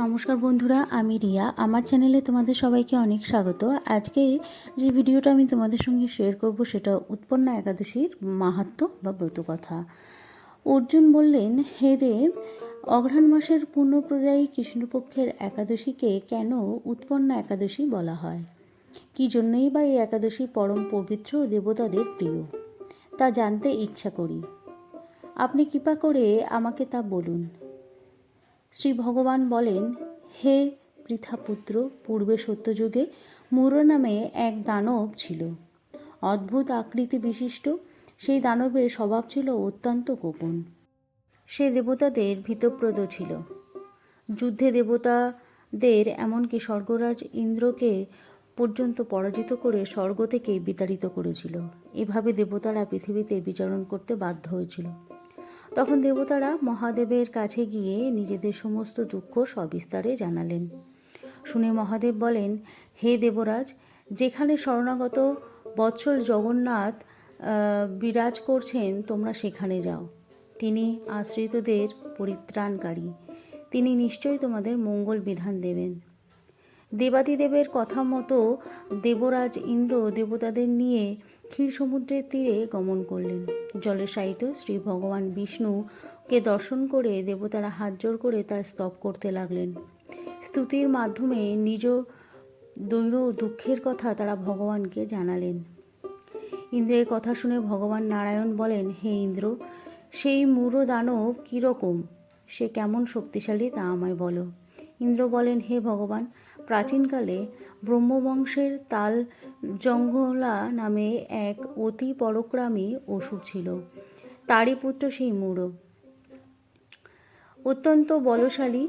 নমস্কার বন্ধুরা, আমি রিয়া। আমার চ্যানেলে তোমাদের সবাইকে অনেক স্বাগত। আজকে যে ভিডিওটা আমি তোমাদের সঙ্গে শেয়ার করব সেটা উৎপন্না একাদশীর মাহাত্ম বা ব্রতকথা। অর্জুন বললেন, হে দেব, অঘ্রাণ মাসের পূর্ণপ্রদায়ী কৃষ্ণপক্ষের একাদশীকে কেন উৎপন্না একাদশী বলা হয়? কী জন্যই বা এই একাদশী পরম পবিত্র দেবতাদের প্রিয়? তা জানতে ইচ্ছা করি। আপনি কৃপা করে আমাকে তা বলুন। শ্রী ভগবান বলেন, হে পৃথাপুত্র, পূর্বে সত্যযুগে মুর নামে এক দানব ছিল। অদ্ভুত আকৃতি বিশিষ্ট। সেই দানবের স্বভাব ছিল অত্যন্ত গোপন। সে দেবতাদের ভীতপ্রদ ছিল। যুদ্ধে দেবতাদের এমনকি স্বর্গরাজ ইন্দ্রকে পর্যন্ত পরাজিত করে স্বর্গ থেকে বিতাড়িত করেছিল। এভাবে দেবতারা পৃথিবীতে বিচরণ করতে বাধ্য হয়েছিল। তখন দেবতারা মহাদেবের কাছে গিয়ে নিজেদের সমস্ত দুঃখ সবিস্তারে জানালেন। শুনে মহাদেব বলেন, হে দেবরাজ, যেখানে শরণাগত বৎসল জগন্নাথ বিরাজ করছেন, তোমরা সেখানে যাও। তিনি আশ্রিতদের পরিত্রাণকারী। তিনি নিশ্চয়ই তোমাদের মঙ্গল বিধান দেবেন। দেবাদিদেবের কথা মতো দেবরাজ ইন্দ্র দেবতাদের নিয়ে ক্ষীর সমুদ্রের তীরে গমন করলেন। জলে শায়িত শ্রী ভগবান বিষ্ণুকে দর্শন করে দেবতারা হাত জোর করে তার স্তব করতে লাগলেন। স্তুতির মাধ্যমে নিজ দৈর দুঃখের কথা তারা ভগবানকে জানালেন। ইন্দ্রের কথা শুনে ভগবান নারায়ণ বলেন, হে ইন্দ্র, সেই মূঢ় দানব কীরকম? সে কেমন শক্তিশালী তা আমায় বলো। ইন্দ্র বলেন, হে ভগবান, প্রাচীনকালে ব্রহ্মবংশের তাল জঙ্গলা নামে এক অতি পরক্রামী অসুর ছিল। তারই পুত্র সেই মূঢ় অত্যন্ত বলশালী,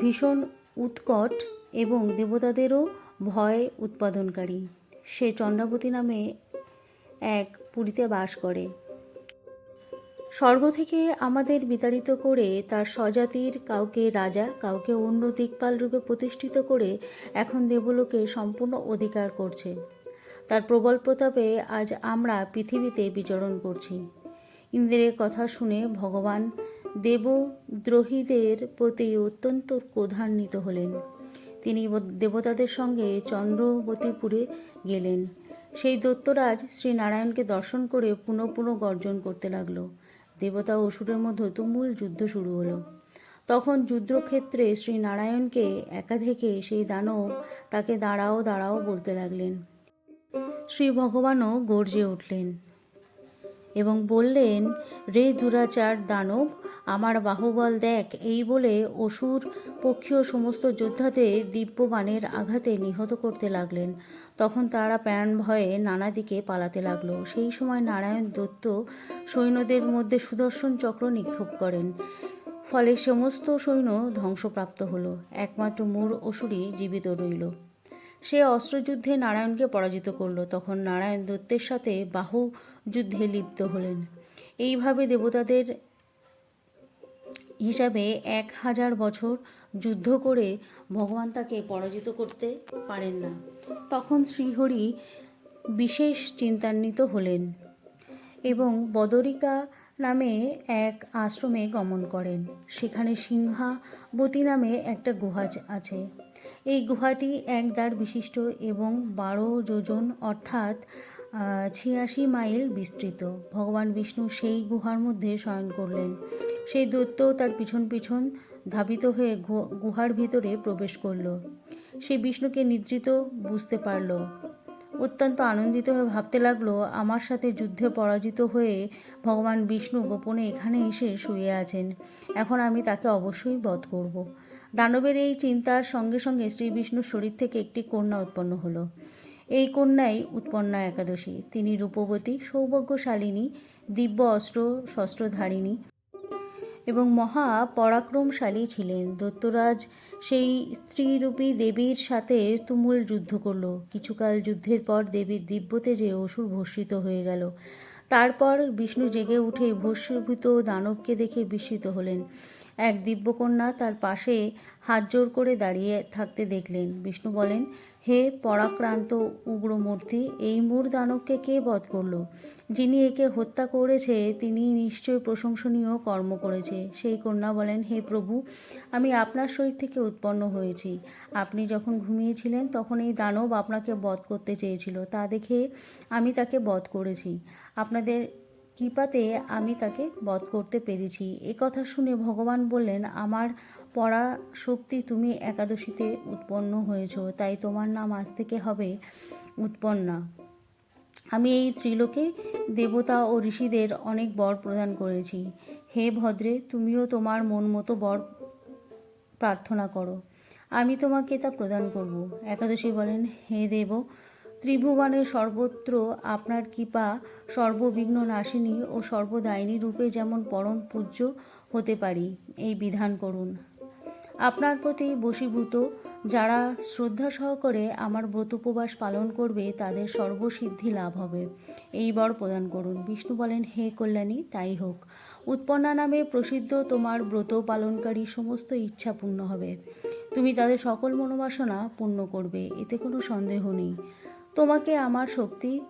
ভীষণ উৎকট এবং দেবতাদেরও ভয় উৎপাদনকারী। সে চন্দ্রাবতী নামে এক পুরীতে বাস করে। স্বর্গ থেকে আমাদের বিতাড়িত করে তার স্বজাতির কাউকে রাজা, কাউকে অন্য দিকপাল রূপে প্রতিষ্ঠিত করে এখন দেবলোকে সম্পূর্ণ অধিকার করছে। তার প্রবল প্রতাপে আজ আমরা পৃথিবীতে বিচরণ করছি। ইন্দ্রের কথা শুনে ভগবান দেবদ্রোহীদের প্রতি অত্যন্ত ক্রোধান্বিত হলেন। তিনি দেবতাদের সঙ্গে চন্দ্রবতীপুরে গেলেন। সেই দত্তরাজ শ্রী নারায়ণকে দর্শন করে পুনঃ পুনঃ গর্জন করতে লাগল। দেবতা অসুরের মধ্যে তুমুল যুদ্ধ শুরু হলো। তখন যুদ্ধক্ষেত্রে শ্রী নারায়ণকে একা থেকে সেই দানব তাকে দাঁড়াও দাঁড়াও বলতে লাগলেন। শ্রী ভগবানও গর্জে উঠলেন এবং বললেন, রে দুরাচার দানব আমার বাহুবল দেখ। এই বলে অসুর পক্ষীয় সমস্ত যোদ্ধাদের দিব্যবাণের আঘাতে নিহত করতে লাগলেন। তখন তারা প্রাণ ভয়ে নানা দিকে পালাতে লাগল। সেই সময় নারায়ণ দত্ত সৈন্যদের মধ্যে সুদর্শন চক্র নিক্ষেপ করেন। ফলে সমস্ত সৈন্য ধ্বংসপ্রাপ্ত হলো। একমাত্র মূর অসুরই জীবিত রইল। সে অস্ত্রযুদ্ধে নারায়ণকে পরাজিত করল। তখন নারায়ণ দত্তের সাথে বাহু যুদ্ধে লিপ্ত হলেন। এইভাবে দেবতাদের হিসাবে এক হাজার বছর যুদ্ধ করে ভগবান তাকে পরাজিত করতে পারেন না। তখন শ্রীহরি বিশেষ চিন্তান্বিত হলেন এবং বদরিকা নামে এক আশ্রমে গমন করেন। সেখানে সিংহাবতী নামে একটা গুহা আছে এই গুহাটি এক দ্বার বিশিষ্ট এবং বারো যোজন অর্থাৎ ছিয়াশি মাইল বিস্তৃত। ভগবান বিষ্ণু সেই গুহার মধ্যে শয়ন করলেন। সেই দৈত্য তার পিছন পিছন ধাবিত হয়ে গুহার ভিতরে প্রবেশ করল। সে বিষ্ণুকে নিদ্রিত বুঝতে পারল। অত্যন্ত আনন্দিত হয়ে ভাবতে লাগল, আমার সাথে যুদ্ধে পরাজিত হয়ে ভগবান বিষ্ণু গোপনে এখানে এসে শুয়ে আছেন। এখন আমি তাকে অবশ্যই বধ করব। দানবের এই চিন্তার সঙ্গে সঙ্গে শ্রী বিষ্ণুর শরীর থেকে একটি কন্যা উৎপন্ন হলো। এই কন্যাই উৎপন্না একাদশী। তিনি রূপবতী, সৌভাগ্যশালিনী, দিব্য অস্ত্র, শস্ত্রধারিণী এবং মহা পরাক্রমশালী ছিলেন। দত্তরাজ সেই স্ত্রীরূপী দেবীর সাথে তুমুল যুদ্ধ করল। কিছুকাল যুদ্ধের পর দেবীর দিব্যতে যে অসুর ভস্মিত হয়ে গেল, তারপর বিষ্ণু জেগে উঠে ভস্মীভূত দানবকে দেখে বিস্মিত হলেন। এক দিব্যকন্যা তার পাশে হাত জোর করে দাঁড়িয়ে থাকতে দেখলেন। বিষ্ণু বলেন, হে পরাক্রান্ত উগ্রমূর্তি, এই মূর দানবকে কে বধ করল? যিনি একে হত্যা করেছে, তিনি নিশ্চয় প্রশংসনীয় কর্ম করেছে। সেই কন্যা বলেন, হে প্রভু, আমি আপনার শরীর থেকে উৎপন্ন হয়েছি। আপনি যখন ঘুমিয়েছিলেন, তখন এই দানব আপনাকে বধ করতে চেয়েছিল। তা দেখে আমি তাকে বধ করেছি। আপনাদের কৃপাতে আমি তাকে বধ করতে পেরেছি। এ কথা শুনে ভগবান বললেন, আমার পড়া শক্তি তুমি একাদশীতে উৎপন্ন হয়েছ, তাই তোমার নাম আজ থেকে হবে উৎপন্না। আমি এই ত্রিলোকে দেবতা ও ঋষিদের অনেক বর প্রদান করেছি। হে ভদ্রে, তুমিও তোমার মন মতো বর প্রার্থনা করো। আমি তোমাকে তা প্রদান করব। একাদশী বলেন, হে দেব ত্রিভুবনের সর্বত্র আপনার কৃপা, সর্ববিঘ্ন নাশিনী ও সর্বদায়িনী রূপে যেমন পরম পূজ্য হতে পারি, এই বিধান করুন। আপনার প্রতি বশীভূত, যারা শ্রদ্ধা সহকারে আমার ব্রত উপবাস পালন করবে, তাদের সর্বসিদ্ধি লাভ হবে। এই বর প্রদান করুন। বিষ্ণু বলেন, হে কল্যাণী, তাই হোক। উৎপন্না নামে প্রসিদ্ধ তোমার ব্রত পালনকারী সমস্ত ইচ্ছা পূর্ণ হবে। তুমি তাদের সকল মনোবাসনা পূর্ণ করবে, এতে কোনো সন্দেহ নেই। তোমাকে আমার শক্তি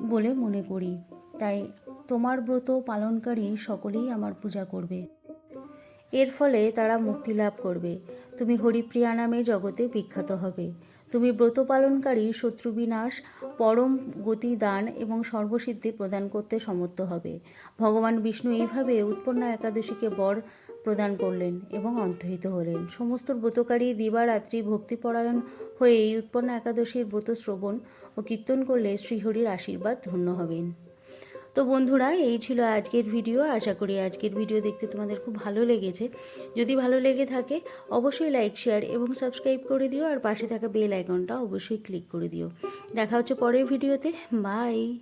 বলে মনে করি। তাই তোমার ব্রত পালনকারী সকলেই আমার পূজা করবে। এর ফলে তারা মুক্তি লাভ করবে। তুমি হরিপ্রিয়া নামে জগতে বিখ্যাত হবে। তুমি ব্রত পালনকারী শত্রু বিনাশ, পরম গতি দান এবং সর্বসিদ্ধি প্রদান করতে সমর্থ হবে। ভগবান বিষ্ণু এইভাবে উৎপন্ন একাদশীকে বর প্রদান করলেন এবং অন্তহিত হলেন। সমস্ত ব্রতকারী দিবারাত্রি ভক্তিপরায়ণ হয়ে এই উৎপন্ন একাদশীর ব্রত শ্রবণ ও কীর্তন করলে শ্রীহরির আশীর্বাদ ধন্য হবেন। তো বন্ধুরা, এই ছিল আজকের ভিডিও। আশা করি আজকের ভিডিও দেখতে তোমাদের খুব ভালো লেগেছে। যদি ভালো লেগে থাকে, অবশ্যই লাইক, শেয়ার এবং সাবস্ক্রাইব করে দিও আর পাশে থাকা বেল আইকনটা অবশ্যই ক্লিক করে দিও। দেখা হচ্ছে পরের ভিডিওতে। বাই।